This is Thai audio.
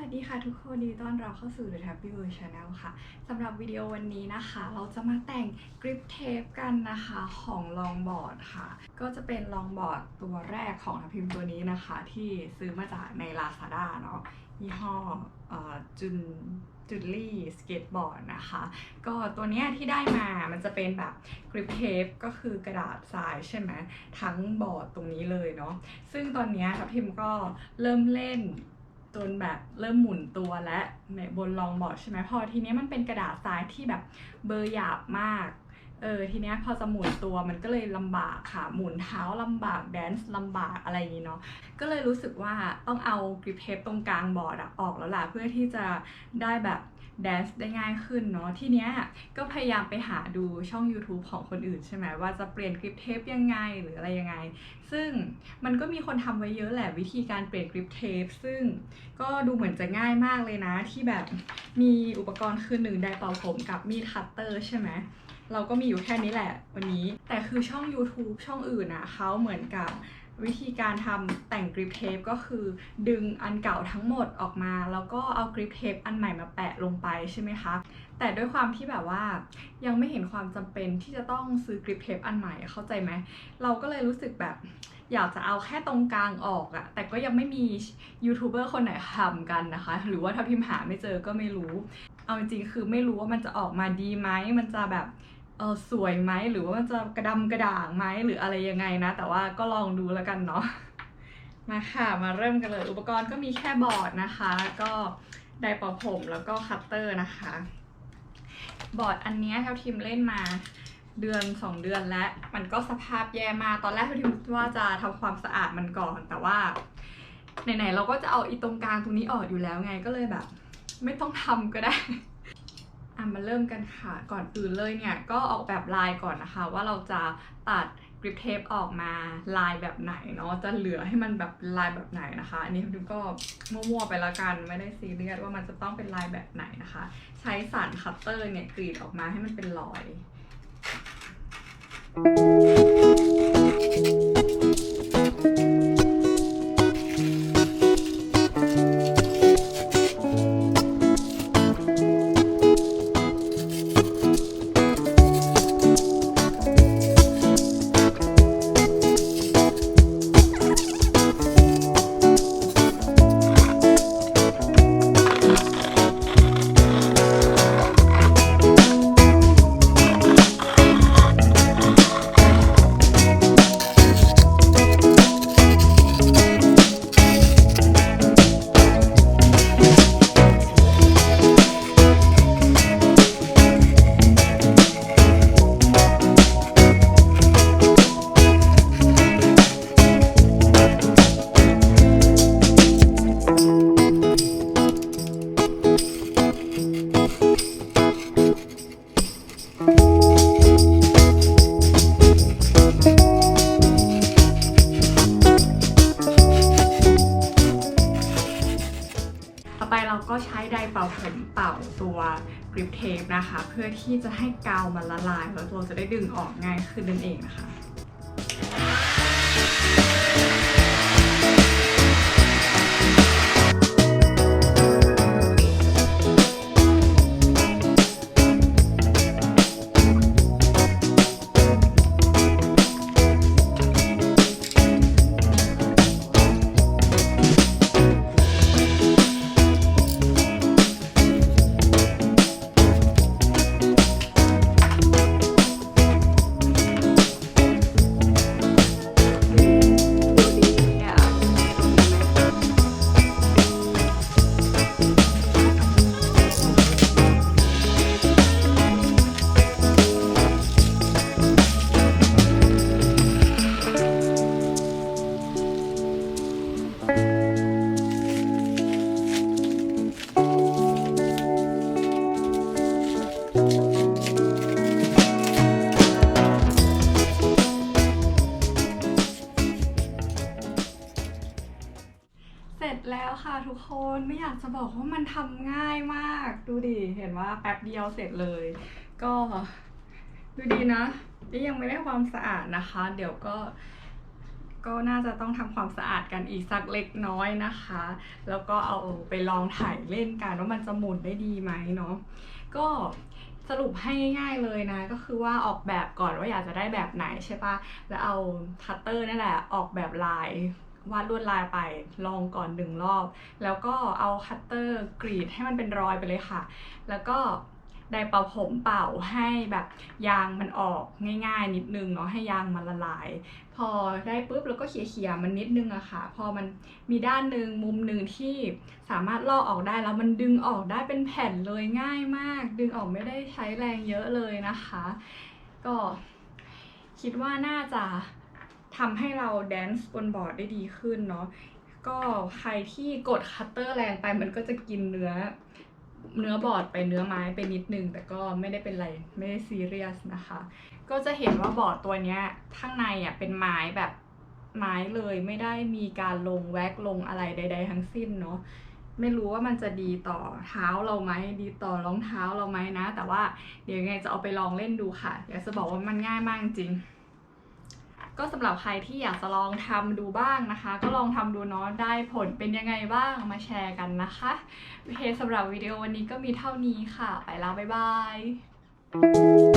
สวัสดีค่ะทุกคนดีต้อนรับเข้าสู่ The Happy World Channel ค่ะสำหรับวิดีโอวันนี้นะคะ เราจะมาแต่งกริปเทปกันนะคะของลองบอร์ดค่ะ ก็จะเป็นลองบอร์ดตัวแรกของทัพพิมพ์ตัวนี้นะคะ ที่ซื้อมาจากใน Lazada เนาะยี่ห้อจุนจุนลี่สเก็ตบอร์ดนะคะ ก็ตัวเนี้ยที่ได้มา มันจะเป็นแบบกริปเทปก็คือกระดาษทรายใช่ไหมทั้งบอร์ดตรงนี้เลยเนาะซึ่งตอนเนี้ยทัพพิมก็เริ่มเล่น จนแบบเริ่มหมุนตัวและในบนรองบอร์ดใช่ไหมพอทีนี้มันเป็นกระดาษทรายที่แบบเบอร์หยาบมากเออทีเนี้ยพอจะหมุนตัวมันก็เลยลำบากค่ะ หมุนเท้าลำบากแดนซ์ลำบากอะไรอย่างนี้เนาะก็เลยรู้สึกว่าต้องเอากริปเทปตรงกลางบอร์ดอะออกแล้วล่ะเพื่อที่จะได้แบบ แดนซ์ได้ง่ายขึ้นเนาะทีเนี้ยก็พยายามไปหาดูช่อง YouTube ของคนอื่นใช่ไหมว่าจะเปลี่ยนกริปเทปยังไงหรืออะไรยังไง ซึ่งมันก็มีคนทำไว้เยอะแหละวิธีการเปลี่ยนกริปเทป ซึ่งก็ดูเหมือนจะง่ายมากเลยนะ ที่แบบมีอุปกรณ์คือหนึ่งไดเป่าผมกับมีดคัตเตอร์ใช่ไหมเราก็มีอยู่แค่นี้แหละวันนี้ แต่คือช่อง YouTube ช่องอื่นอะเขาเหมือนกับ วิธีการทำแต่งกริปเทปก็คือ ดึงอันเก่าทั้งหมดออกมา แล้วก็เอากริปเทปอันใหม่มาแปะลงไปใช่ไหมคะแต่ด้วยความที่แบบว่ายังไม่เห็นความจำเป็นที่จะต้องซื้อกริปเทปอันใหม่เข้าใจไหมเราก็เลยรู้สึกแบบอยากจะเอาแค่ตรงกลางออกอะแต่ก็ยังไม่มียูทูบเบอร์คนไหนทำกันนะคะ หรือว่าถ้าพิมพ์หาไม่เจอก็ไม่รู้ เอาจริงๆคือไม่รู้ว่ามันจะออกมาดีไหมมันจะแบบ เออสวยไหมหรือว่ามันจะกระดำกระด่างไหมหรืออะไรยังไงนะ แต่ว่าก็ลองดูแล้วกันเนาะมาค่ะมาเริ่มกันเลยอุปกรณ์ก็มีแค่บอร์ดนะคะก็ไดร์เป่าผมแล้วก็คัตเตอร์นะคะ บอร์ดอันนี้ยเท่าทีมเล่นมาเดือนสองเดือนแล้วมันก็สภาพแย่มากตอนแรกที่ว่าจะทำความสะอาดมันก่อน แต่ว่าไหนๆเราก็จะเอาอีตรงกลางตรงนี้ออกอยู่แล้วไงก็เลยแบบ ไม่ต้องทำก็ได้ มาเริ่มกันค่ะ ก่อนอื่นเลยเนี่ย ก็ออกแบบลายก่อนนะคะ ว่าเราจะตัดกริปเทปออกมาลายแบบไหนเนาะจะเหลือให้มันแบบลายแบบไหนนะคะ อันนี้คุณก็มั่วๆไปละกันไม่ได้ซีเรียสว่ามันจะต้องเป็นลายแบบไหนนะคะ ใช้สารคัตเตอร์เนี่ยกรีดออกมาให้มันเป็นรอยต่อ ไดร์เป่าผมเป่าตัวกริปเทปนะคะ เพื่อที่จะให้กาวมันละลายแล้วเราจะได้ดึงออกง่ายขึ้นนั่นเองนะคะ แล้วค่ะทุกคนไม่อยากจะบอกว่ามันทำง่ายมาก ดูดิ เห็นว่าแป๊บเดียวเสร็จเลย ก็ดูดีนะนี่ยังไม่ได้ความสะอาดนะคะ เดี๋ยวก็ก็น่าจะต้องทำความสะอาดกันอีกสักเล็กน้อยนะคะ แล้วก็เอาไปลองถ่ายเล่นกันว่ามันจะหมุนได้ดีไหมเนาะก็สรุปให้ง่ายๆเลยนะ ก็คือว่าออกแบบก่อนว่าอยากจะได้แบบไหนใช่ปะแล้วเอาคัตเตอร์นี่แหละออกแบบลาย วาดลวดลายไปลองก่อนหนึ่งรอบ แล้วก็เอาคัตเตอร์กรีดให้มันเป็นรอยไปเลยค่ะ แล้วก็ไดร์เป่าผมเป่าให้แบบยางมันออกง่าย ๆ นิดนึงเนาะให้ยางมันละลาย พอได้ปุ๊บแล้วก็เขี่ยๆมันนิดนึงอะค่ะ พอมันมีด้านหนึ่งมุมหนึ่งที่สามารถลอกออกได้แล้วมันดึงออกได้เป็นแผ่นเลยง่ายมาก ดึงออกไม่ได้ใช้แรงเยอะเลยนะคะ ก็คิดว่าน่าจะ ทำให้เราแดนซ์บนบอร์ดได้ดีขึ้นเนาะก็ใครที่กดคัตเตอร์แรงไปมันก็จะกินเนื้อ เนื้อบอร์ดไปเนื้อไม้ไปนิดนึง แต่ก็ไม่ได้เป็นไร ไม่ได้ซีเรียสนะคะ ก็จะเห็นว่าบอร์ดตัวเนี้ยข้างในอะเป็นไม้แบบไม้เลยไม่ได้มีการลงแว็กลงอะไรใด ๆ ทั้งสิ้นเนาะไม่รู้ว่ามันจะดีต่อเท้าเราไหมดีต่อรองเท้าเราไหมนะ แต่ว่าเดี๋ยวยังไงจะเอาไปลองเล่นดูค่ะอยากจะบอกว่ามันง่ายมากจริง ก็สำหรับใครที่อยากจะลองทำดูบ้างนะคะ ก็ลองทำดูเนาะได้ผลเป็นยังไงบ้างมาแชร์กันนะคะโอเคสำหรับวิดีโอวันนี้ก็มีเท่านี้ค่ะ ไปแล้วบ๊ายบาย